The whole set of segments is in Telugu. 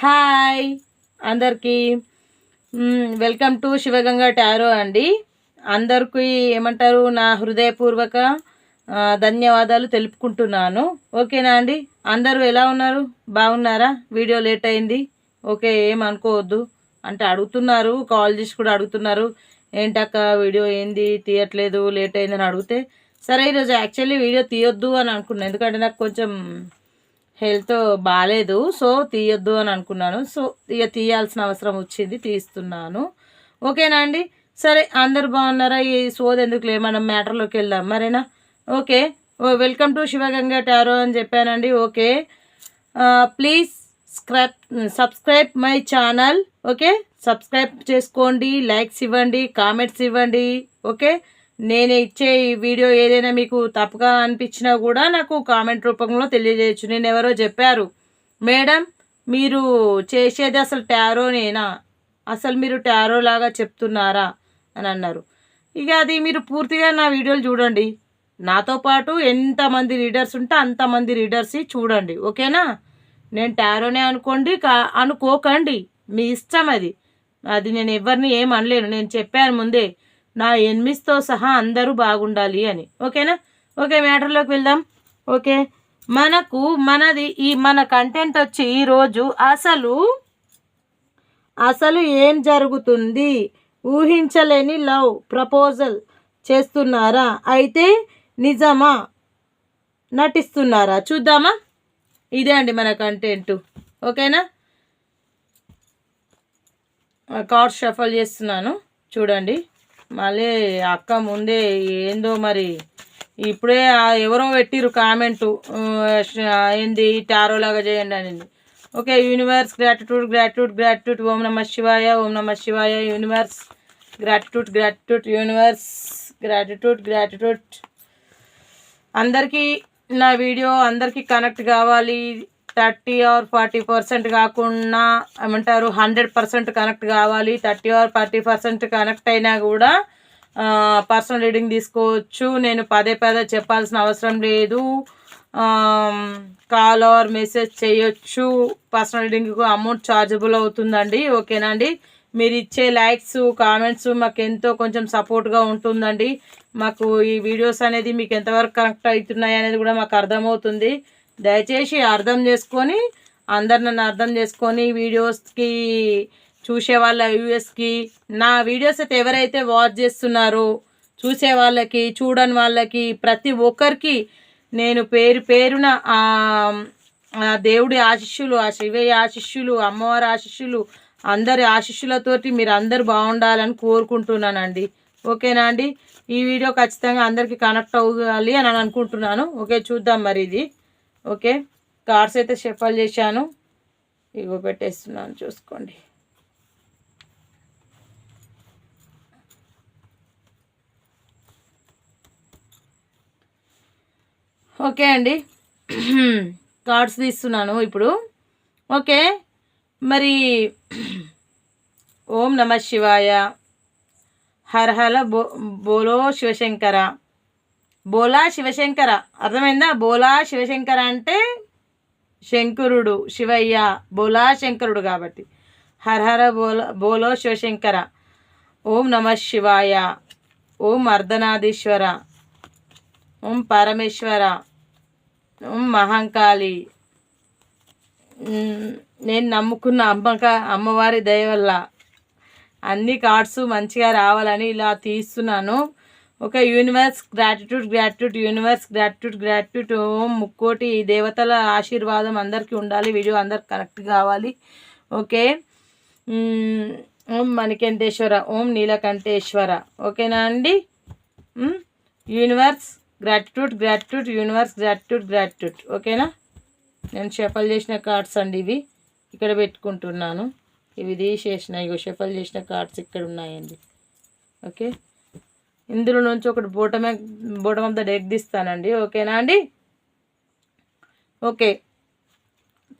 హాయ్ అందరికీ. వెల్కమ్ టు శివగంగా టారో అండి. అందరికీ ఏమంటారు? నా హృదయపూర్వక ధన్యవాదాలు తెలుపుకుంటున్నాను. ఓకేనా అండి? అందరూ ఎలా ఉన్నారు? బాగున్నారా? వీడియో లేట్ అయింది. ఓకే ఏం అనుకోవద్దు. అంటే అడుగుతున్నారు కాల్ చేసి కూడా అడుగుతున్నారు. ఏంటక్క వీడియో ఏంది? తీయట్లేదు లేట్ అయిందని అడిగితే. సరే ఈరోజు యాక్చువల్లీ వీడియో తీయొద్దు అని అనుకున్నాను ఎందుకంటే నాకు కొంచెం హెల్త్ బాగాలేదు సో తీయొద్దు అని అనుకున్నాను. సో ఇక తీయాల్సిన అవసరం వచ్చింది తీస్తున్నాను. ఓకేనా అండి? సరే అందరు బాగున్నారా? ఈ సోది ఎందుకులే? మనం మ్యాటర్లోకి వెళ్దాం. మరేనా? Okay. Oh welcome to Sivaganga tarot అని చెప్పానండి. Okay. Please scribe subscribe my channel. Okay. Subscribe చేసుకోండి లైక్స్ ఇవ్వండి కామెంట్స్ ఇవ్వండి. ఓకే. నేను ఇచ్చే ఈ వీడియో ఏదైనా మీకు తప్పుగా అనిపించినా కూడా నాకు కామెంట్ రూపంలో తెలియజేయచ్చు. నేను ఎవరో చెప్పారు మేడం మీరు చేసేది అసలు టారోనేనా అసలు మీరు టారో లాగా చెప్తున్నారా? అని అన్నారు. ఇక అది మీరు పూర్తిగా నా వీడియోలు చూడండి. నాతో పాటు ఎంతమంది రీడర్స్ ఉంటే అంతమంది రీడర్స్ చూడండి ఓకేనా? నేను టారోనే అనుకోండి కా అనుకోకండి. మీ ఇష్టం అది. అది నేను ఎవరిని ఏం అనలేను. నేను చెప్పాను ముందే నా ఎనిమిస్తో సహా అందరూ బాగుండాలి అని. ఓకేనా? ఓకే మ్యాటర్లోకి వెళ్దాం. ఓకే. మనకు మనది ఈ మన కంటెంట్ వచ్చి ఈరోజు అసలు అసలు ఏం జరుగుతుంది? ఊహించలేని లవ్ ప్రపోజల్ చేస్తున్నారా? అయితే నిజమా? నటిస్తున్నారా? చూద్దామా? ఇదే అండి మన కంటెంట్ ఓకేనా? కార్డ్ షఫల్ చేస్తున్నాను. చూడండి. మళ్ళీ అక్క ముందే ఏందో మరి. ఇప్పుడే ఎవరో పెట్టిరు కామెంటు. ఏంది టారో లాగా చేయండి అని okay universe gratitude gratitude gratitude. ఓం నమ శివాయ ఓం నమ శివాయ universe gratitude gratitude universe gratitude gratitude. అందరికీ నా వీడియో అందరికీ కనెక్ట్ కావాలి. థర్టీ ఆర్ ఫార్టీ పర్సెంట్ కాకుండా ఏమంటారు హండ్రెడ్ పర్సెంట్ కనెక్ట్ కావాలి. Thirty or forty percent connect అయినా కూడా పర్సనల్ రీడింగ్ తీసుకోవచ్చు. నేను పదే పదే చెప్పాల్సిన అవసరం లేదు. కాల్ ఆర్ మెసేజ్ చేయొచ్చు. పర్సనల్ రీడింగ్కు అమౌంట్ ఛార్జబుల్ అవుతుందండి. ఓకేనా అండి? మీరు ఇచ్చే లైక్స్ కామెంట్స్ మాకు ఎంతో కొంచెం సపోర్ట్గా ఉంటుందండి. మాకు ఈ వీడియోస్ అనేది మీకు ఎంతవరకు కనెక్ట్ అవుతున్నాయి అనేది కూడా మాకు అర్థమవుతుంది. దయచేసి అర్థం చేసుకొని అందరు నన్ను అర్థం చేసుకొని వీడియోస్కి చూసే వాళ్ళ వ్యూఎస్కి నా వీడియోస్ అయితే ఎవరైతే వాచ్ చేస్తున్నారో చూసే వాళ్ళకి చూడని వాళ్ళకి ప్రతి ఒక్కరికి నేను పేరు పేరున దేవుడి ఆశిష్యులు ఆ శివయ్య ఆశిష్యులు అమ్మవారి ఆశిష్యులు అందరి ఆశిష్యులతోటి మీరు అందరు బాగుండాలని కోరుకుంటున్నానండి. ఓకేనా అండి? ఈ వీడియో ఖచ్చితంగా అందరికీ కనెక్ట్ అవ్వాలి అని అనుకుంటున్నాను. ఓకే చూద్దాం మరి ఇది. ఓకే? కార్డ్స్ అయితే షఫల్ చేశాను. ఇగో పెట్టేస్తున్నాను చూసుకోండి. ఓకే అండి. కార్డ్స్ తీస్తున్నాను ఇప్పుడు. ఓకే? మరి ఓం నమ శివాయ. హర హర బో బోలో శివశంకర. బోలా శివశంకర. అర్థమైందా? బోలా శివశంకర అంటే శంకరుడు శివయ్య బోలా శంకరుడు కాబట్టి. హరహర హర బోల బోలో శివశంకర. ఓం నమ శివాయ. ఓం అర్ధనాదీశ్వర. ఓం పరమేశ్వర. ఓం మహంకాళి. నేను నమ్ముకున్న అమ్మక అమ్మవారి దయ వల్ల అన్ని కార్డ్స్ మంచిగా రావాలని ఇలా తీస్తున్నాను. ఒక universe gratitude gratitude universe gratitude gratitude ఓం ముక్కోటి దేవతల ఆశీర్వాదం అందరికీ ఉండాలి. వీడియో అందరికి కనెక్ట్ కావాలి. ఓకే? ఓం మణికంఠేశ్వర ఓం నీలకంఠేశ్వర. ఓకేనా అండి? Universe gratitude gratitude universe gratitude gratitude ఓకేనా? నేను షఫల్ చేసిన కార్డ్స్ అండి ఇవి. ఇక్కడ పెట్టుకుంటున్నాను. ఇవి తీసేసిన ఇగో షఫల్ చేసిన కార్డ్స్ ఇక్కడ ఉన్నాయండి. ఓకే? ఇందులో నుంచి ఒకటి బోటమే బోటం ఆఫ్ ద డెక్ తీస్తానండి. ఓకేనా అండి? ఓకే.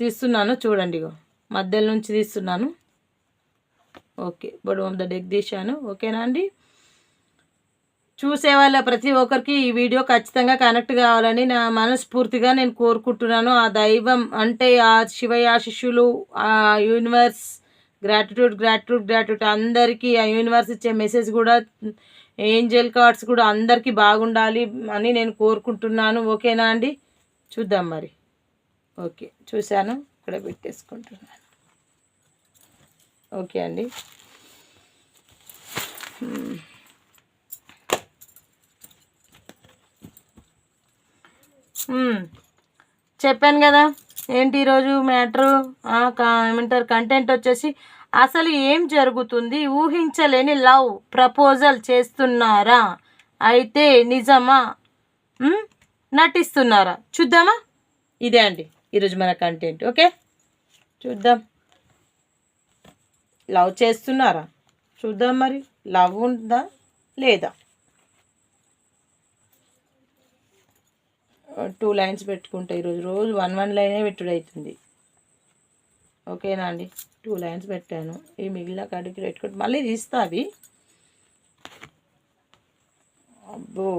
తీస్తున్నాను చూడండి ఇగో. మధ్యలో నుంచి తీస్తున్నాను. ఓకే. బొడవం ద డెక్ తీశాను. ఓకేనా అండి? చూసే వాళ్ళ ప్రతి ఒక్కరికి ఈ వీడియో ఖచ్చితంగా కనెక్ట్ కావాలని నా మనస్ఫూర్తిగా నేను కోరుకుంటున్నాను. ఆ దైవం అంటే ఆ శివయ శిష్యులు ఆ యూనివర్స్ గ్రాటిట్యూడ్ గ్రాటిట్యూడ్ గ్రాటిట్యూడ్ అందరికీ ఆ యూనివర్స్ ఇచ్చే మెసేజ్ కూడా ఏంజల్ కార్డ్స్ కూడా అందరికీ బాగుండాలి అని నేను కోరుకుంటున్నాను. ఓకేనా అండి? చూద్దాం మరి. ఓకే చూశాను. ఇక్కడ పెట్టేసుకుంటున్నాను. ఓకే అండి. చెప్పాను కదా ఏంటి ఈరోజు మ్యాటరు? ఏమంటారు? కంటెంట్ వచ్చేసి అసలు ఏం జరుగుతుంది? ఊహించలేని లవ్ ప్రపోజల్ చేస్తున్నారా? అయితే నిజమా? నటిస్తున్నారా? చూద్దామా? ఇదే అండి. ఈరోజు మన కంటెంట్ ఓకే? చూద్దాం. లవ్ చేస్తున్నారా? చూద్దాం మరి. లవ్ ఉందా? లేదా? టూ లైన్స్ పెట్టుకుంటా ఈరోజు రోజు వన్ వన్ లైనే పెట్టుడు అవుతుంది ఓకేనా అండి? టూ లైన్స్ పెట్టాను. ఈ మిగిలిన కాడికి పెట్టుకుంటే మళ్ళీ తీస్తా అవి. అబ్బో.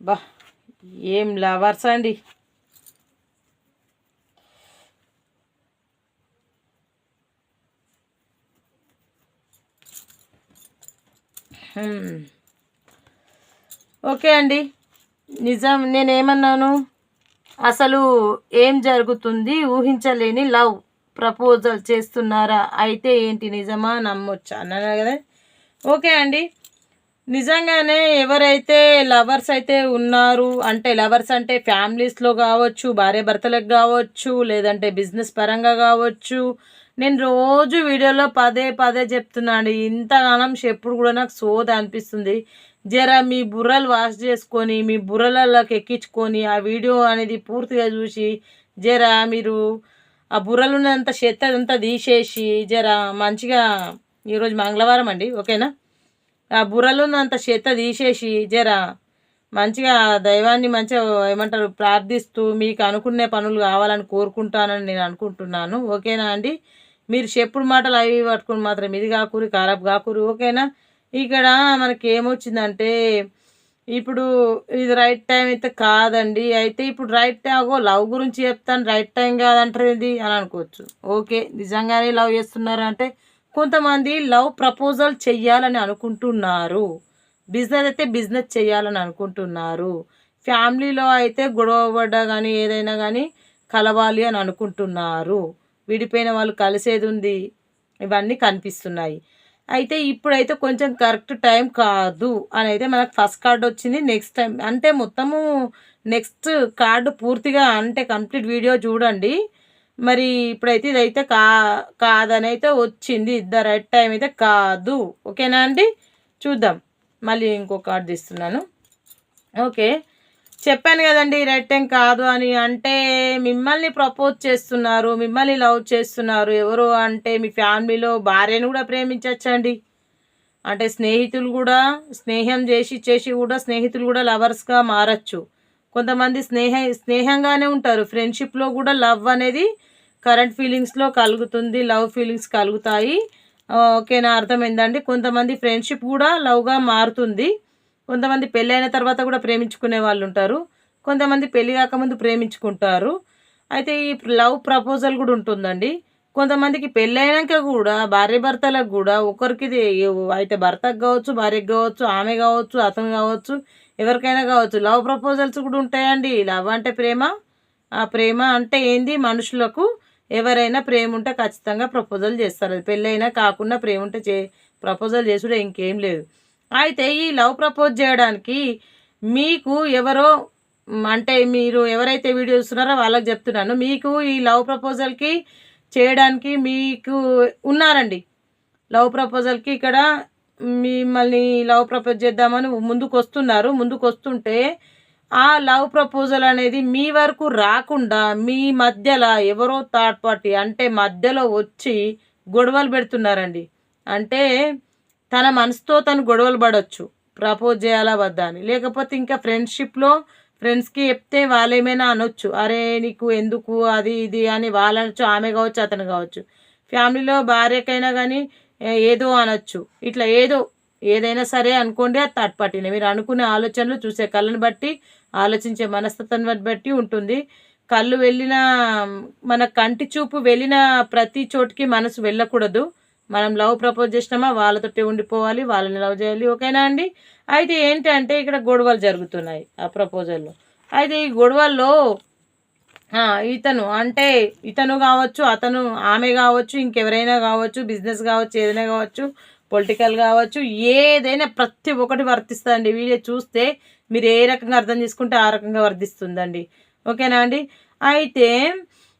బా ఏం లవర్స్ అండి. Hmm. ఓకే అండి. నిజం నేనేమన్నాను? అసలు ఏం జరుగుతుంది? ఊహించలేని లవ్ ప్రపోజల్ చేస్తున్నారా? అయితే ఏంటి నిజమా? నమ్మొచ్చా? అన్నాను కదా. ఓకే అండి. నిజంగానే ఎవరైతే లవర్స్ అయితే ఉన్నారు అంటే లవర్స్ అంటే ఫ్యామిలీస్లో కావచ్చు భార్య భర్తలకు కావచ్చు లేదంటే బిజినెస్ పరంగా కావచ్చు నేను రోజు వీడియోలో పదే పదే చెప్తున్నాను. ఇంతగానం ఎప్పుడు కూడా నాకు సోద అనిపిస్తుంది. జర మీ బుర్రలు వాష్ చేసుకొని మీ బుర్రలలోకి ఎక్కించుకొని ఆ వీడియో అనేది పూర్తిగా చూసి జర మీరు ఆ బుర్రలు ఉన్నంత చెత్త అంతా తీసేసి జర మంచిగా ఈరోజు మంగళవారం అండి ఓకేనా? ఆ బుర్రలున్నంత చెత్త తీసేసి జర మంచిగా దైవాన్ని మంచిగా ఏమంటారు ప్రార్థిస్తూ మీకు అనుకునే పనులు కావాలని కోరుకుంటానని నేను అనుకుంటున్నాను ఓకేనా అండి? మీరు చెప్పుడు మాటలు అవి పట్టుకుని మాత్రం ఇది కాకూరి ఖరాబ్ కాకూరి ఓకేనా? ఇక్కడ మనకి ఏమొచ్చిందంటే ఇప్పుడు ఇది రైట్ టైం అయితే కాదండి. అయితే ఇప్పుడు రైట్ టైం అగో లవ్ గురించి చెప్తాను. రైట్ టైం కాదంటారు ఇది అని అనుకోవచ్చు. ఓకే నిజంగానే లవ్ చేస్తున్నారు అంటే కొంతమంది లవ్ ప్రపోజల్ చెయ్యాలని అనుకుంటున్నారు. బిజినెస్ అయితే బిజినెస్ చేయాలని అనుకుంటున్నారు. ఫ్యామిలీలో అయితే గొడవ పడ్డా కానీ ఏదైనా కానీ కలవాలి అని అనుకుంటున్నారు. విడిపోయిన వాళ్ళు కలిసేది ఉంది ఇవన్నీ కనిపిస్తున్నాయి. అయితే ఇప్పుడైతే కొంచెం కరెక్ట్ టైం కాదు అని అయితే మనకు ఫస్ట్ కార్డు వచ్చింది నెక్స్ట్ టైం. అంటే మొత్తము నెక్స్ట్ కార్డు పూర్తిగా అంటే కంప్లీట్ వీడియో చూడండి. మరి ఇప్పుడైతే ఇదైతే కా కాదని అయితే వచ్చింది ద రైట్ టైం అయితే కాదు. ఓకేనా అండి? చూద్దాం. మళ్ళీ ఇంకో కార్డు తీస్తున్నాను. ఓకే. చెప్పాను కదండి రెట్టెం కాదు అని. అంటే మిమ్మల్ని ప్రపోజ్ చేస్తున్నారు మిమ్మల్ని లవ్ చేస్తున్నారు ఎవరు అంటే మీ ఫ్యామిలీలో భార్యను కూడా ప్రేమించవచ్చండి అంటే స్నేహితులు కూడా స్నేహం చేసి చేసి కూడా స్నేహితులు కూడా లవర్స్గా మారచ్చు. కొంతమంది స్నేహ స్నేహంగానే ఉంటారు. ఫ్రెండ్షిప్లో కూడా లవ్ అనేది కరెంట్ ఫీలింగ్స్లో కలుగుతుంది లవ్ ఫీలింగ్స్ కలుగుతాయి. ఓకేనా అర్థమైందండి కొంతమంది ఫ్రెండ్షిప్ కూడా లవ్గా మారుతుంది. కొంతమంది పెళ్ళైన తర్వాత కూడా ప్రేమించుకునే వాళ్ళు ఉంటారు కొంతమంది పెళ్ళి కాకముందు ప్రేమించుకుంటారు. అయితే ఈ లవ్ ప్రపోజల్ కూడా ఉంటుందండి. కొంతమందికి పెళ్ళైనాక కూడా భార్య భర్తలకు కూడా ఒకరికి ఇది అయితే భర్తకు కావచ్చు భార్యకు కావచ్చు ఆమె కావచ్చు అతను కావచ్చు ఎవరికైనా కావచ్చు లవ్ ప్రపోజల్స్ కూడా ఉంటాయండి. లవ్ అంటే ప్రేమ. ఆ ప్రేమ అంటే ఏంది? మనుషులకు ఎవరైనా ప్రేమ ఉంటే ఖచ్చితంగా ప్రపోజల్ చేస్తారు. అది పెళ్ళైనా కాకుండా ప్రేమ ఉంటే చే ప్రపోజల్ చేసుడే ఇంకేం లేదు. అయితే ఈ లవ్ ప్రపోజ్ చేయడానికి మీకు ఎవరో అంటే మీరు ఎవరైతే వీడియో చూస్తున్నారో వాళ్ళకి చెప్తున్నాను. మీకు ఈ లవ్ ప్రపోజల్కి చేయడానికి మీకు ఉన్నారండి. లవ్ ప్రపోజల్కి ఇక్కడ మిమ్మల్ని లవ్ ప్రపోజ్ చేద్దామని ముందుకు వస్తున్నారు ముందుకు వస్తుంటే ఆ లవ్ ప్రపోజల్ అనేది మీ వరకు రాకుండా మీ మధ్యలో ఎవరో థర్డ్ పార్టీ అంటే మధ్యలో వచ్చి గొడవలు పెడుతున్నారండి. అంటే తన మనసుతో తను గొడవలు పడవచ్చు ప్రపోజ్ చేయాలా వద్దా అని. లేకపోతే ఇంకా ఫ్రెండ్షిప్లో ఫ్రెండ్స్కి చెప్తే వాళ్ళు ఏమైనా అనొచ్చు. అరే నీకు ఎందుకు అది ఇది అని వాళ్ళు అనొచ్చు ఆమె కావచ్చు అతను కావచ్చు. ఫ్యామిలీలో భార్యకైనా కానీ ఏదో అనొచ్చు. ఇట్లా ఏదో ఏదైనా సరే అనుకోండి అది థర్డ్ పార్టీనే. మీరు అనుకునే ఆలోచనలు చూసే కళ్ళని బట్టి ఆలోచించే మనస్తత్వాన్ని బట్టి ఉంటుంది. కళ్ళు వెళ్ళిన మన కంటి చూపు వెళ్ళిన ప్రతి చోటికి మనసు వెళ్ళకూడదు. మనం లవ్ ప్రపోజ్ చేసినామా వాళ్ళతోటి ఉండిపోవాలి వాళ్ళని లవ్ చేయాలి ఓకేనా అండి? అయితే ఏంటంటే ఇక్కడ గొడవలు జరుగుతున్నాయి ఆ ప్రపోజల్లో. అయితే ఈ గొడవల్లో ఇతను అంటే ఇతను కావచ్చు అతను ఆమె కావచ్చు ఇంకెవరైనా కావచ్చు బిజినెస్ కావచ్చు ఏదైనా కావచ్చు పొలిటికల్ కావచ్చు ఏదైనా ప్రతి ఒక్కటి వర్తిస్తుందండి. వీడియో చూస్తే మీరు ఏ రకంగా అర్థం చేసుకుంటే ఆ రకంగా వర్తిస్తుందండి. ఓకేనా అండి? అయితే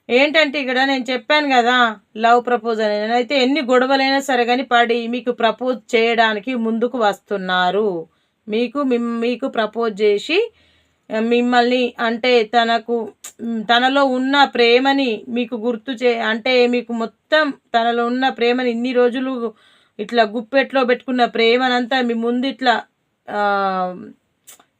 ఏంటంటే ఇక్కడ నేను చెప్పాను కదా లవ్ ప్రపోజ్ అని. అయితే ఎన్ని గొడవలైనా సరే కానీ పడి మీకు ప్రపోజ్ చేయడానికి ముందుకు వస్తున్నారు. మీకు మీకు ప్రపోజ్ చేసి మిమ్మల్ని అంటే తనకు తనలో ఉన్న ప్రేమని మీకు గుర్తు చే అంటే మీకు మొత్తం తనలో ఉన్న ప్రేమని ఇన్ని రోజులు ఇట్లా గుప్పెట్లో పెట్టుకున్న ప్రేమనంతా మీ ముందు ఇట్లా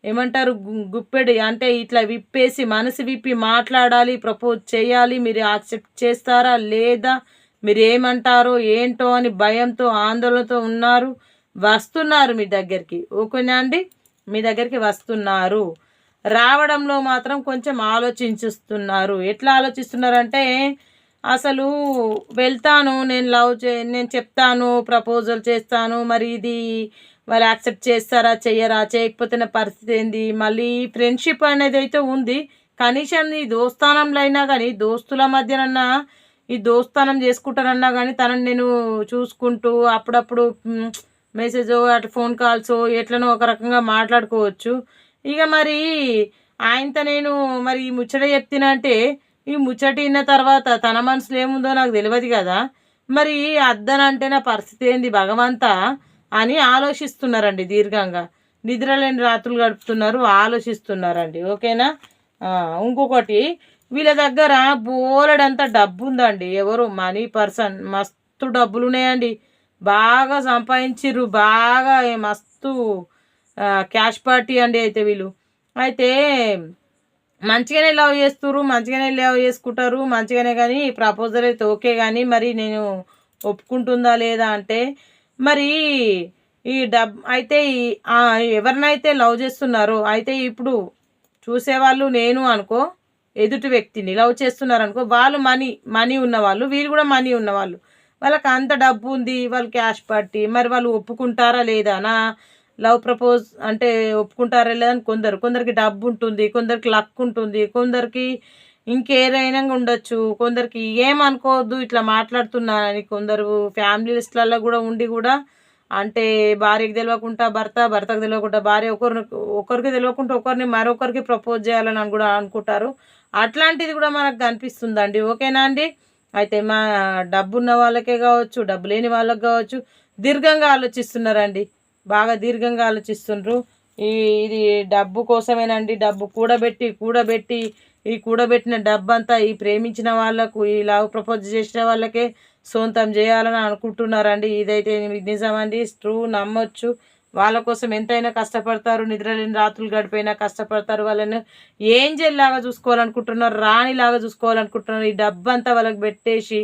ఏమంటారు? గుప్పెడి అంటే ఇట్లా విప్పేసి మనసు విప్పి మాట్లాడాలి ప్రపోజ్ చేయాలి. మీరు యాక్సెప్ట్ చేస్తారా? లేదా మీరు ఏమంటారో ఏంటో అని భయంతో ఆందోళనతో ఉన్నారు వస్తున్నారు మీ దగ్గరికి. ఓకేనా అండి. మీ దగ్గరికి వస్తున్నారు. రావడంలో మాత్రం కొంచెం ఆలోచించుస్తున్నారు. ఎట్లా ఆలోచిస్తున్నారంటే అసలు వెళ్తాను నేను లవ్ చే నేను చెప్తాను ప్రపోజల్ చేస్తాను మరి ఇది వాళ్ళు యాక్సెప్ట్ చేస్తారా చెయ్యరా చేయకపోతే నా పరిస్థితి ఏంది? మళ్ళీ ఫ్రెండ్షిప్ అనేది అయితే ఉంది. కనీసం ఈ దోస్తానంలో అయినా కానీ దోస్తుల మధ్యనన్నా ఈ దోస్తానం చేసుకుంటానన్నా కానీ తనని నేను చూసుకుంటూ అప్పుడప్పుడు మెసేజ్ అటు ఫోన్ కాల్స్ ఎట్లనో ఒక రకంగా మాట్లాడుకోవచ్చు. ఇక మరి ఆయనతో నేను మరి ఈ ముచ్చట చెప్తున్నా అంటే ఈ ముచ్చట విన్న తర్వాత తన మనసులో ఏముందో నాకు తెలియదు కదా. మరి అద్దనంటే నా పరిస్థితి ఏంది భగవంతా? అని ఆలోచిస్తున్నారండి దీర్ఘంగా. నిద్రలేని రాత్రులు గడుపుతున్నారు ఆలోచిస్తున్నారండి. ఓకేనా? ఇంకొకటి వీళ్ళ దగ్గర బోలెడంత డబ్బు ఉందండి ఎవరు? Money person. మస్తు డబ్బులు ఉన్నాయండి బాగా సంపాదించిర్రు. బాగా మస్తు క్యాష్ పార్టీ అండి అయితే వీళ్ళు. అయితే మంచిగానే లవ్ చేస్తున్నారు మంచిగానే లవ్ చేసుకుంటారు మంచిగానే కానీ ప్రపోజల్ అయితే ఓకే కానీ మరి నేను ఒప్పుకుంటుందా లేదా అంటే మరి ఈ డబ్ అయితే ఎవరినైతే లవ్ చేస్తున్నారో అయితే ఇప్పుడు చూసేవాళ్ళు నేను అనుకో ఎదుటి వ్యక్తిని లవ్ చేస్తున్నారు అనుకో వాళ్ళు మనీ మనీ ఉన్నవాళ్ళు వీళ్ళు కూడా మనీ ఉన్నవాళ్ళు. వాళ్ళకి అంత డబ్బు ఉంది వాళ్ళు క్యాష్ పట్టి మరి వాళ్ళు ఒప్పుకుంటారా లేదా నా లవ్ ప్రపోజ్ అంటే ఒప్పుకుంటారా లేదని కొందరు కొందరికి డబ్బు ఉంటుంది కొందరికి లక్ ఉంటుంది కొందరికి ఇంకేదైనా ఉండొచ్చు. కొందరికి ఏమనుకోవద్దు ఇట్లా మాట్లాడుతున్నానని కొందరు ఫ్యామిలీస్లలో కూడా ఉండి కూడా అంటే భార్యకి తెలియకుండా భర్త భర్తకు తెలియకుండా భార్య ఒకరిని ఒకరికి తెలియకుండా ఒకరిని మరొకరికి ప్రపోజ్ చేయాలని కూడా అనుకుంటారు. అట్లాంటిది కూడా మనకు కనిపిస్తుందండి. ఓకేనా అండి? అయితే మా డబ్బున్న వాళ్ళకే కావచ్చు డబ్బు లేని వాళ్ళకి కావచ్చు దీర్ఘంగా ఆలోచిస్తున్నారండి. బాగా దీర్ఘంగా ఆలోచిస్తుండ్రు. ఈ ఇది డబ్బు కోసమేనండి. డబ్బు కూడబెట్టి కూడబెట్టి ఈ కూడబెట్టిన డబ్బంతా ఈ ప్రేమించిన వాళ్ళకు ఈ లవ్ ప్రపోజ్ చేసిన వాళ్ళకే సొంతం చేయాలని అనుకుంటున్నారండి. ఇదైతే నిజమండి. ట్రూ నమ్మొచ్చు. వాళ్ళ కోసం ఎంతైనా కష్టపడతారు. నిద్రలేని రాత్రులు గడిపోయినా కష్టపడతారు. వాళ్ళని ఏంజల్ లాగా చూసుకోవాలనుకుంటున్నారు రాణిలాగా చూసుకోవాలనుకుంటున్నారు. ఈ డబ్బంతా వాళ్ళకి పెట్టేసి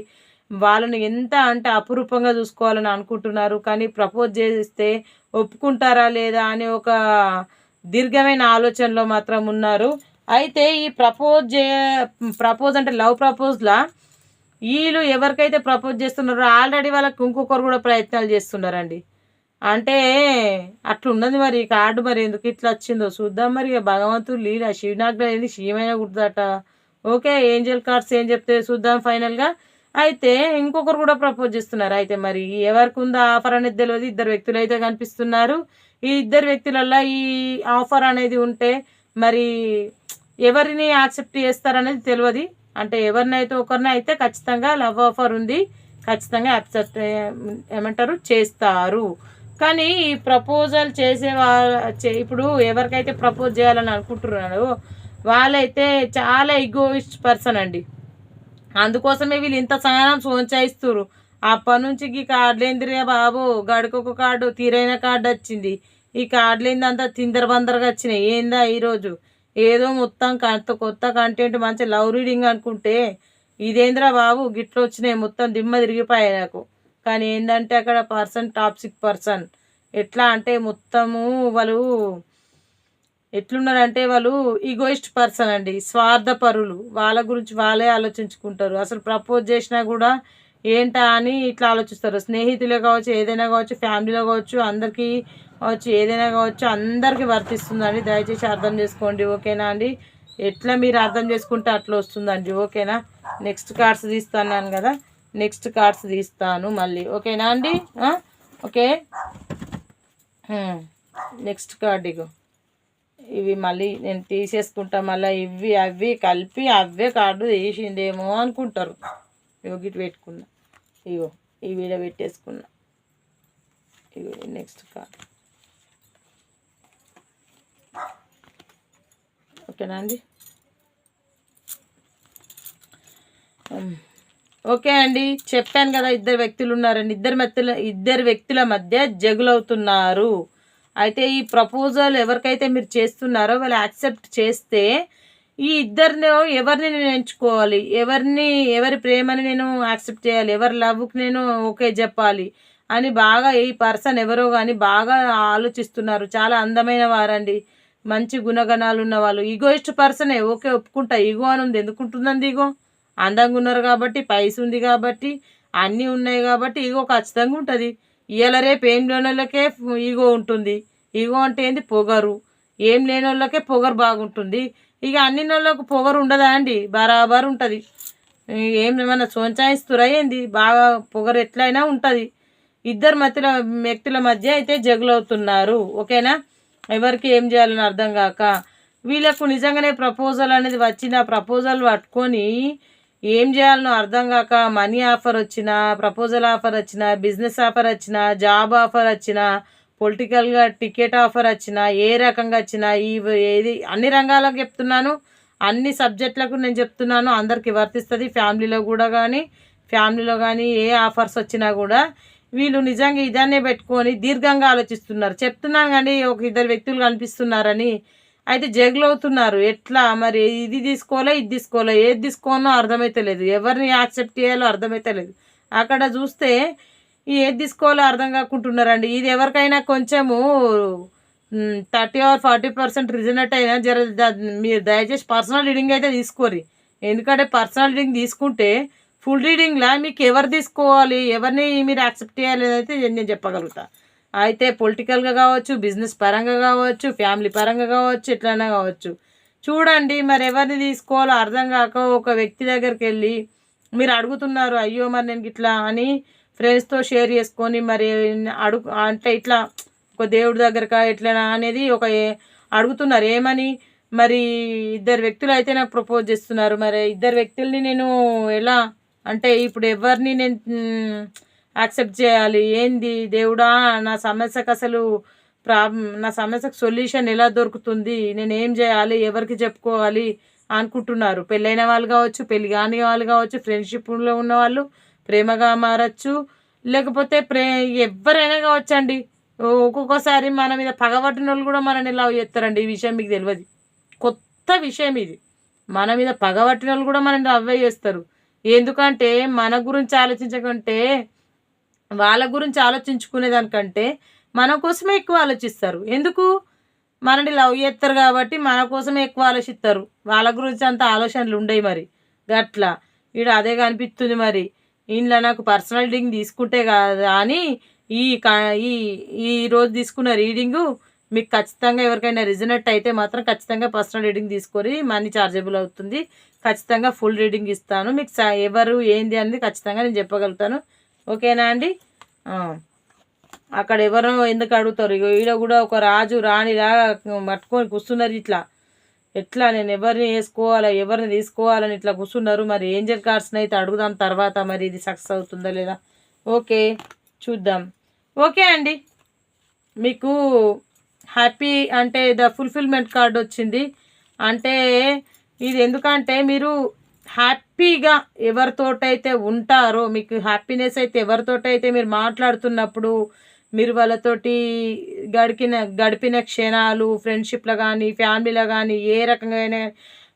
వాళ్ళని ఎంత అంటే అపురూపంగా చూసుకోవాలని అనుకుంటున్నారు. కానీ ప్రపోజ్ చేస్తే ఒప్పుకుంటారా లేదా అని ఒక దీర్ఘమైన ఆలోచనలో మాత్రం ఉన్నారు. అయితే ఈ ప్రపోజ్ చే ప్రపోజ్ అంటే లవ్ ప్రపోజ్లా వీళ్ళు ఎవరికైతే ప్రపోజ్ చేస్తున్నారో ఆల్రెడీ వాళ్ళకి ఇంకొకరు కూడా ప్రయత్నాలు చేస్తున్నారండి. అంటే అట్లున్నది మరి కార్డు మరి ఎందుకు ఇట్లా వచ్చిందో చూద్దాం మరి. భగవంతుడు లీల శివనాగ్ర ఏంది? శివమైన కుడుదట ఓకే ఏంజల్ కార్డ్స్ ఏం చెప్తే చూద్దాం ఫైనల్గా అయితే ఇంకొకరు కూడా ప్రపోజ్ చేస్తున్నారు. అయితే మరి ఎవరికి ఉందో ఆఫర్ అనేది తెలియదు ఇద్దరు వ్యక్తులు అయితే కనిపిస్తున్నారు. ఈ ఇద్దరు వ్యక్తులల్లో ఈ ఆఫర్ అనేది ఉంటే మరి ఎవరిని యాక్సెప్ట్ చేస్తారనేది తెలియదు అంటే ఎవరినైతే ఒకరిని అయితే ఖచ్చితంగా లవ్ ఆఫర్ ఉంది ఖచ్చితంగా యాక్సెప్ట్ ఏమంటారు చేస్తారు. కానీ ఈ ప్రపోజల్ చేసే వాళ్ళ ఇప్పుడు ఎవరికైతే ప్రపోజ్ చేయాలని అనుకుంటున్నారో వాళ్ళైతే చాలా ఇగోయిస్ట్ పర్సన్ అండి. అందుకోసమే వీళ్ళు ఇంత సహనం సోంచాయిస్తున్నారు అప్పటి నుంచి ఈ కార్డులు బాబు గడుకొక కార్డు తీరైన కార్డు వచ్చింది. ఈ కార్డులు ఏందంతా తిందర బందరగా వచ్చినాయి. ఏందా ఈరోజు ఏదో మొత్తం కొత్త కొత్త కంటెంట్ మంచి లవ్ రీడింగ్ అనుకుంటే ఇదేంద్రా బాబు? గిట్లు వచ్చినాయి మొత్తం దిమ్మ తిరిగిపోయాయి నాకు. కానీ ఏంటంటే అక్కడ పర్సన్ టాప్సిక్ పర్సన్. ఎట్లా అంటే మొత్తము వాళ్ళు ఎట్లున్నారంటే వాళ్ళు ఈగోయిస్ట్ పర్సన్ అండి. స్వార్థపరులు వాళ్ళ గురించి వాళ్ళే ఆలోచించుకుంటారు. అసలు ప్రపోజ్ చేసినా కూడా ఏంటా అని ఇట్లా ఆలోచిస్తారు. స్నేహితులే కావచ్చు ఏదైనా కావచ్చు ఫ్యామిలీలో కావచ్చు అందరికీ కావచ్చు ఏదైనా కావచ్చు అందరికీ వర్తిస్తుందండి. దయచేసి అర్థం చేసుకోండి ఓకేనా అండి? ఎట్లా మీరు అర్థం చేసుకుంటే అట్లా వస్తుందండి ఓకేనా? నెక్స్ట్ కార్డ్స్ తీస్తాను కదా నెక్స్ట్ కార్డ్స్ తీస్తాను మళ్ళీ ఓకేనా అండి? ఓకే? నెక్స్ట్ కార్డ్ ఇగో. ఇవి మళ్ళీ నేను తీసేసుకుంటా మళ్ళీ ఇవి అవి కలిపి అవే కార్డు తీసిందేమో అనుకుంటారు. యోగిట్ పెట్టుకున్నా. ఇగో ఈ వీడ పెట్టేసుకున్నా. ఇగో నెక్స్ట్ కార్డు. ఓకేనా అండి? ఓకే అండి. చెప్పాను కదా ఇద్దరు వ్యక్తులు ఉన్నారండి ఇద్దరు మెత్తల ఇద్దరు వ్యక్తుల మధ్య జగులవుతున్నారు. అయితే ఈ ప్రపోజల్ ఎవరికైతే మీరు చేస్తున్నారో వాళ్ళు యాక్సెప్ట్ చేస్తే ఈ ఇద్దరిని ఎవరిని నేను ఎంచుకోవాలి? ఎవరిని ఎవరి ప్రేమని నేను యాక్సెప్ట్ చేయాలి? ఎవరి లవ్కి నేను ఓకే చెప్పాలి? అని బాగా ఈ పర్సన్ ఎవరో కానీ బాగా ఆలోచిస్తున్నారు. చాలా అందమైన వారండి. మంచి గుణగణాలు ఉన్న వాళ్ళు ఈగోయిస్ట్ పర్సనే ఓకే ఒప్పుకుంటా. ఈగో అని ఉంది. ఎందుకుంటుందండి ఈగో అందంగా ఉన్నారు కాబట్టి పైసు ఉంది కాబట్టి అన్నీ ఉన్నాయి కాబట్టి ఈగో ఖచ్చితంగా ఉంటుంది. ఇవాళ రేపు ఏం లేనోళ్ళకే ఈగో ఉంటుంది. ఈగో అంటే ఏంది? పొగరు. ఏం లేనోళ్ళకే పొగరు బాగుంటుంది. ఇక అన్ని వాళ్ళకు పొగరు ఉండదా అండి? బరాబర్ ఉంటుంది. ఏం ఏమైనా సోంచాయిస్తురా ఏంది? బాగా పొగరు ఎట్లయినా ఉంటుంది. ఇద్దరు మధ్యలో వ్యక్తుల మధ్య అయితే జగులవుతున్నారు. ఓకేనా? ఎవరికి ఏం చేయాలని అర్థం కాక వీళ్ళకు నిజంగానే ప్రపోజల్ అనేది వచ్చిన ప్రపోజల్ పట్టుకొని ఏం చేయాలనో అర్థం కాక మనీ ఆఫర్ వచ్చినా ప్రపోజల్ ఆఫర్ వచ్చినా బిజినెస్ ఆఫర్ వచ్చినా జాబ్ ఆఫర్ వచ్చినా పొలిటికల్గా టికెట్ ఆఫర్ వచ్చిన ఏ రకంగా వచ్చినా ఈ ఏది అన్ని రంగాలకు చెప్తున్నాను. అన్ని సబ్జెక్టులకు నేను చెప్తున్నాను. అందరికీ వర్తిస్తుంది. ఫ్యామిలీలో కూడా కానీ ఫ్యామిలీలో కానీ ఏ ఆఫర్స్ వచ్చినా కూడా వీళ్ళు నిజంగా ఇదాన్నే పెట్టుకొని దీర్ఘంగా ఆలోచిస్తున్నారు. చెప్తున్నాను కానీ ఒక ఇద్దరు వ్యక్తులు కనిపిస్తున్నారని అయితే జగులవుతున్నారు. ఎట్లా? మరి ఇది తీసుకోలే ఇది తీసుకోలే ఏది తీసుకోవాలో అర్థమైతే లేదు ఎవరిని యాక్సెప్ట్ చేయాలో అర్థమైతే లేదు అక్కడ చూస్తే ఏది తీసుకోవాలో అర్థం కాకుంటున్నారండి. ఇది ఎవరికైనా కొంచెము thirty or forty percent resonate అయినా జర మీరు దయచేసి పర్సనల్ రీడింగ్ అయితే తీసుకోరి ఎందుకంటే పర్సనల్ రీడింగ్ తీసుకుంటే ఫుల్ రీడింగ్లా మీకు ఎవరు తీసుకోవాలి? ఎవరిని మీరు యాక్సెప్ట్ చేయాలి అయితే నేను చెప్పగలుగుతా. అయితే పొలిటికల్గా కావచ్చు బిజినెస్ పరంగా కావచ్చు ఫ్యామిలీ పరంగా కావచ్చు ఎట్లైనా కావచ్చు. చూడండి మరి ఎవరిని తీసుకోవాలో అర్థం కాక ఒక వ్యక్తి దగ్గరికి వెళ్ళి మీరు అడుగుతున్నారు అయ్యో మరి నేను ఇట్లా అని ఫ్రెండ్స్తో షేర్ చేసుకొని మరి అడుగు అంటే ఇట్లా ఒక దేవుడి దగ్గరక ఎట్లనా అనేది ఒక అడుగుతున్నారు. ఏమని? మరి ఇద్దరు వ్యక్తులు అయితే నాకు ప్రపోజ్ చేస్తున్నారు. మరి ఇద్దరు వ్యక్తుల్ని నేను ఎలా అంటే ఇప్పుడు ఎవరిని నేను యాక్సెప్ట్ చేయాలి? ఏంది? దేవుడా నా సమస్యకు అసలు ప్రాబ్ నా సమస్యకు సొల్యూషన్ ఎలా దొరుకుతుంది? నేను ఏం చేయాలి? ఎవరికి చెప్పుకోవాలి? అనుకుంటున్నారు. పెళ్ళైన వాళ్ళు కావచ్చు పెళ్ళి కాని వాళ్ళు కావచ్చు ఫ్రెండ్షిప్లో ఉన్న వాళ్ళు ప్రేమగా మారచ్చు. లేకపోతే ప్రే ఎవరైనా కావచ్చండి. ఒక్కొక్కసారి మన మీద పగబట్టిన వాళ్ళు కూడా మనని లవ్ చేస్తారండి ఈ విషయం మీకు తెలియదు. కొత్త విషయం ఇది. మన మీద పగబట్టిన వాళ్ళు కూడా మనని లవ్వే చేస్తారు. ఎందుకంటే మన గురించి ఆలోచించకంటే వాళ్ళ గురించి ఆలోచించుకునేదానికంటే మన కోసమే ఎక్కువ ఆలోచిస్తారు. ఎందుకు? మనని లవ్ చేస్తారు కాబట్టి మన కోసమే ఎక్కువ ఆలోచిస్తారు. వాళ్ళ గురించి అంత ఆలోచనలు ఉండవు మరి. గట్లా. ఈడ అదే కనిపిస్తుంది మరి. ఇంట్లో నాకు పర్సనల్ రీడింగ్ తీసుకుంటే కాదా అని ఈ ఈ ఈ రోజు తీసుకున్న రీడింగు మీకు ఖచ్చితంగా ఎవరికైనా రిజనెట్ అయితే మాత్రం ఖచ్చితంగా పర్సనల్ రీడింగ్ తీసుకొని మనీ ఛార్జబుల్ అవుతుంది. ఖచ్చితంగా ఫుల్ రీడింగ్ ఇస్తాను. మీకు ఎవరు ఏంది అనేది ఖచ్చితంగా నేను చెప్పగలుగుతాను. ఓకేనా అండి? అక్కడ ఎవరో ఎందుకు అడుగుతారు? ఈడ కూడా ఒక రాజు రాణిలా పట్టుకొని కూర్చున్నారు ఇట్లా. ఎట్లా నేను ఎవరిని వేసుకోవాలా ఎవరిని తీసుకోవాలని ఇట్లా కూర్చున్నారు? మరి ఏంజల్ కార్డ్స్ని అయితే అడుగుదాం తర్వాత మరి ఇది సక్సెస్ అవుతుందా లేదా? ఓకే చూద్దాం. ఓకే అండి. మీకు హ్యాపీ అంటే ద ఫుల్ఫిల్మెంట్ కార్డ్ వచ్చింది. అంటే ఇది ఎందుకంటే మీరు హ్యాపీగా ఎవరితోటైతే ఉంటారో మీకు హ్యాపీనెస్ అయితే ఎవరితోటైతే మీరు మాట్లాడుతున్నప్పుడు మీరు వాళ్ళతోటి గడిపిన గడిపిన క్షణాలు ఫ్రెండ్షిప్లో కానీ ఫ్యామిలీలో కానీ ఏ రకంగా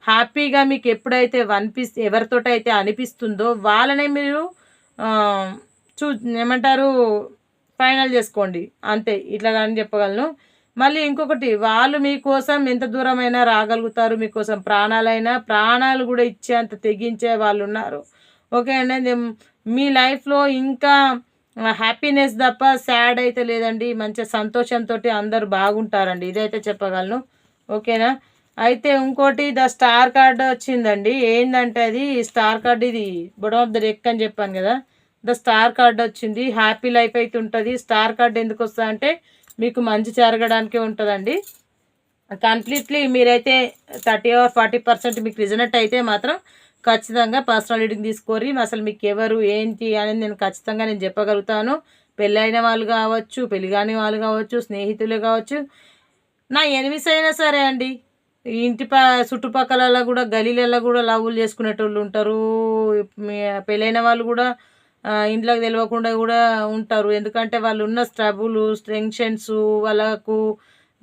హ్యాపీగా మీకు ఎప్పుడైతే అనిపిస్ ఎవరితోటైతే అనిపిస్తుందో వాళ్ళనే మీరు చూ ఏమంటారు ఫైనల్ చేసుకోండి. అంతే ఇట్లా కానీ చెప్పగలను. మళ్ళీ ఇంకొకటి వాళ్ళు మీకోసం ఎంత దూరమైనా రాగలుగుతారు మీకోసం ప్రాణాలైనా ప్రాణాలు కూడా ఇచ్చేంత తెగించే వాళ్ళు ఉన్నారు. ఓకే అండి మీ లైఫ్లో ఇంకా హ్యాపీనెస్ తప్ప సాడ్ అయితే లేదండి మంచి సంతోషంతో అందరు బాగుంటారండి ఇదైతే చెప్పగలను. ఓకేనా? అయితే ఇంకోటి ద స్టార్ కార్డ్ వచ్చిందండి ఏంటంటే అది స్టార్ కార్డ్ ఇది బొడమ్ ఆఫ్ ద రెక్ అని చెప్పాను కదా ద స్టార్ కార్డ్ వచ్చింది హ్యాపీ లైఫ్ అయితే ఉంటుంది స్టార్ కార్డ్ ఎందుకు వస్తా అంటే మీకు మంచి జరగడానికే ఉంటుందండి. కంప్లీట్లీ మీరైతే థర్టీ ఆర్ ఫార్టీ పర్సెంట్ మీకు రిజనెట్ అయితే మాత్రం ఖచ్చితంగా పర్సనల్ రీడింగ్ తీసుకోరి అసలు మీకు ఎవరు ఏంటి అనేది నేను ఖచ్చితంగా నేను చెప్పగలుగుతాను. పెళ్ళైన వాళ్ళు కావచ్చు పెళ్ళి కాని వాళ్ళు కావచ్చు స్నేహితులు కావచ్చు. నా ఎనిమిస్ అయినా సరే అండి ఇంటి ప చుట్టుపక్కల కూడా గలీలలో కూడా లవ్వులు చేసుకునేటోళ్ళు ఉంటారు. పెళ్ళైన వాళ్ళు కూడా ఇంట్లోకి తెలియకుండా కూడా ఉంటారు. ఎందుకంటే వాళ్ళు ఉన్న స్ట్రబులు టెన్షన్స్ వాళ్ళకు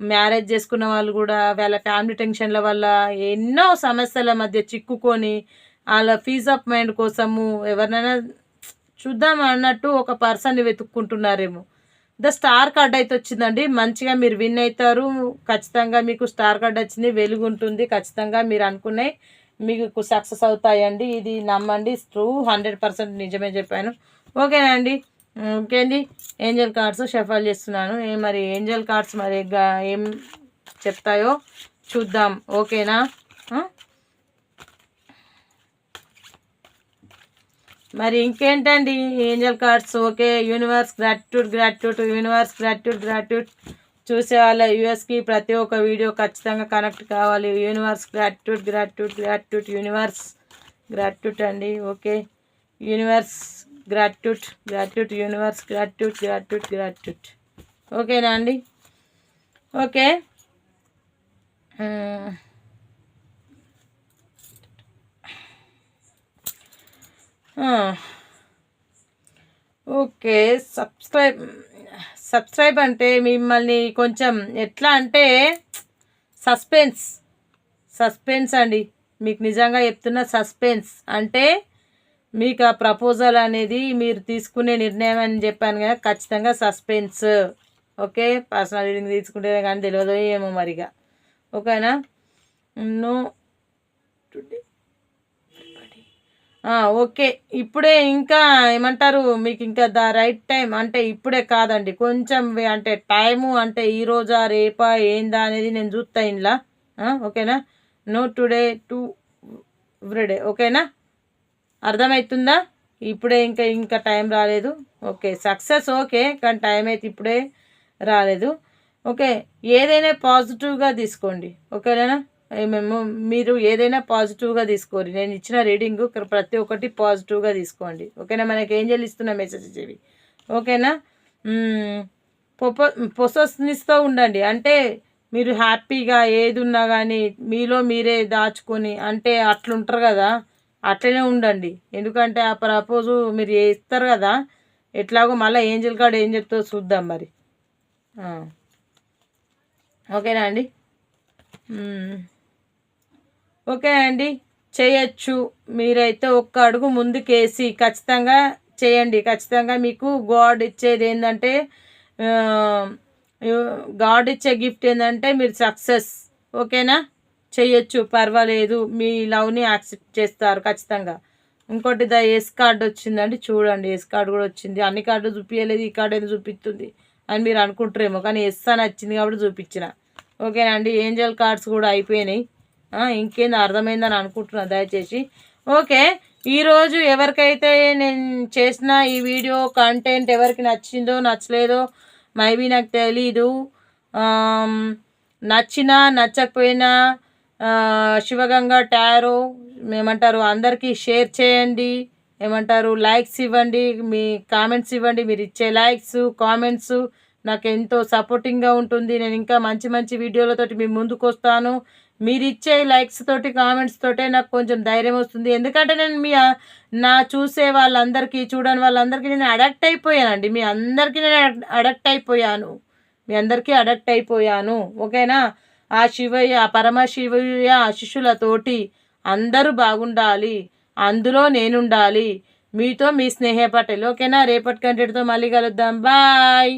మ్యారేజ్ చేసుకున్న వాళ్ళు కూడా వాళ్ళ ఫ్యామిలీ టెన్షన్ల వల్ల ఎన్నో సమస్యల మధ్య చిక్కుకొని వాళ్ళ ఫీజ్ ఆఫ్ మైండ్ కోసము ఎవరినైనా చూద్దాం అన్నట్టు ఒక పర్సన్ని వెతుక్కుంటున్నారేమో. ద స్టార్ కార్డ్ అయితే వచ్చిందండి. మంచిగా మీరు విన్ అవుతారు. ఖచ్చితంగా మీకు స్టార్ కార్డ్ వచ్చింది. వెలుగు ఉంటుంది ఖచ్చితంగా మీరు అనుకున్నాయి మీకు సక్సెస్ అవుతాయండి. ఇది నమ్మండి. ట్రూ హండ్రెడ్ పర్సెంట్ నిజమే చెప్పాను. ఓకేనండి ఓకే ఏంజల్ కార్డ్స్ షఫల్ చేస్తున్నాను. మరి ఏంజల్ కార్డ్స్ మరి ఏం చెప్తాయో చూద్దాం. ఓకేనా? మరి ఇంకేంటండి angel cards okay universe gratitude gratitude universe gratitude gratitude చూసే వాళ్ళ యూఎస్కి ప్రతి ఒక్క వీడియో ఖచ్చితంగా కనెక్ట్ కావాలి. Universe gratitude gratitude gratitude universe gratitude అండి. Okay. Universe gratitude gratitude universe gratitude gratitude gratitude ఓకేనా అండి? ఓకే. ఓకే. సబ్స్క్రైబ్ సబ్స్క్రైబ్ అంటే మిమ్మల్ని కొంచెం ఎట్లా అంటే సస్పెన్స్. సస్పెన్స్ అండి. మీకు నిజంగా చెప్తున్న సస్పెన్స్. అంటే మీకు ఆ ప్రపోజల్ అనేది మీరు తీసుకునే నిర్ణయం అని చెప్పాను కదా ఖచ్చితంగా సస్పెన్స్. ఓకే? పర్సనల్ రీడింగ్ తీసుకుంటే కానీ తెలియదు ఏమో మరిగా. ఓకేనా? నో. Today okay. ఇప్పుడే ఇంకా ఏమంటారు మీకు ఇంకా ద రైట్ టైం అంటే ఇప్పుడే కాదండి. కొంచెం అంటే టైము అంటే ఈ రోజా రేపా ఏందా అనేది నేను చూస్తా ఇంట్లో ఓకేనా? No today to everyday. ఓకేనా? అర్థమవుతుందా ఇప్పుడే ఇంకా ఇంకా టైం రాలేదు. ఓకే సక్సెస్ ఓకే కానీ టైం అయితే ఇప్పుడే రాలేదు. ఓకే ఏదైనా పాజిటివ్గా తీసుకోండి. ఓకేనా? మేము మీరు ఏదైనా పాజిటివ్గా తీసుకోండి. నేను ఇచ్చిన రీడింగ్ ప్రతి ఒక్కటి పాజిటివ్గా తీసుకోండి. ఓకేనా మనకి ఏంజల్ ఇస్తున్న మెసేజెస్ ఇవి. ఓకేనా పొప పొసస్నిస్తూ ఉండండి. అంటే మీరు హ్యాపీగా ఏది ఉన్నా కానీ మీలో మీరే దాచుకొని అంటే అట్లుంటారు కదా? అట్లనే ఉండండి. ఎందుకంటే ఆ ప్రపోజు మీరు ఇస్తారు కదా? ఎట్లాగో మళ్ళీ ఏంజల్ కార్డ్ ఏం చెప్తో చూద్దాం మరి. ఓకేనా అండి? ఓకే అండి. చేయొచ్చు. మీరైతే ఒక్క అడుగు ముందుకేసి ఖచ్చితంగా చేయండి. ఖచ్చితంగా మీకు గాడ్ ఇచ్చేది ఏంటంటే గాడ్ ఇచ్చే గిఫ్ట్ ఏంటంటే మీరు సక్సెస్. ఓకేనా? చేయొచ్చు. పర్వాలేదు. మీ లవ్ని యాక్సెప్ట్ చేస్తారు ఖచ్చితంగా. ఇంకోటి ద ఎస్ కార్డ్ వచ్చిందండి. చూడండి. ఎస్ కార్డు కూడా వచ్చింది. అన్ని కార్డు చూపించలేదు ఈ కార్డు ఏదో చూపిస్తుంది అని మీరు అనుకుంటారేమో. కానీ ఎస్ అని వచ్చింది కాబట్టి చూపించిన. ఓకేనండి ఏంజల్ కార్డ్స్ కూడా అయిపోయినాయి. ఇంకేంది అర్థమైందని అనుకుంటున్నా దయచేసి. ఓకే ఈరోజు ఎవరికైతే నేను చేసిన ఈ వీడియో కంటెంట్ ఎవరికి నచ్చిందో నచ్చలేదో మేబీ నాకు తెలీదు. నచ్చినా నచ్చకపోయినా శివగంగా టారో ఏమంటారు అందరికీ షేర్ చేయండి. ఏమంటారు లైక్స్ ఇవ్వండి మీ కామెంట్స్ ఇవ్వండి మీరు ఇచ్చే లైక్స్ కామెంట్స్ నాకు ఎంతో సపోర్టింగ్గా ఉంటుంది. నేను ఇంకా మంచి మంచి వీడియోలతోటి మీ ముందుకు వస్తాను మీరు ఇచ్చే లైక్స్ తోటి కామెంట్స్ తోటే నాకు కొంచెం ధైర్యం వస్తుంది. ఎందుకంటే నేను మీ నా చూసే వాళ్ళందరికీ చూడని వాళ్ళందరికీ నేను అడక్ట్ అయిపోయానండి. మీ అందరికీ నేను అడక్ట్ అయిపోయాను. మీ అందరికీ అడక్ట్ అయిపోయాను. ఓకేనా? ఆ శివయ్య ఆ పరమశివయ్య ఆశిష్యులతోటి అందరూ బాగుండాలి. అందులో నేనుండాలి. మీతో మీ స్నేహ పటేల్. ఓకేనా? రేపటి కంటెంట్తో మళ్ళీ కలుద్దాం. బాయ్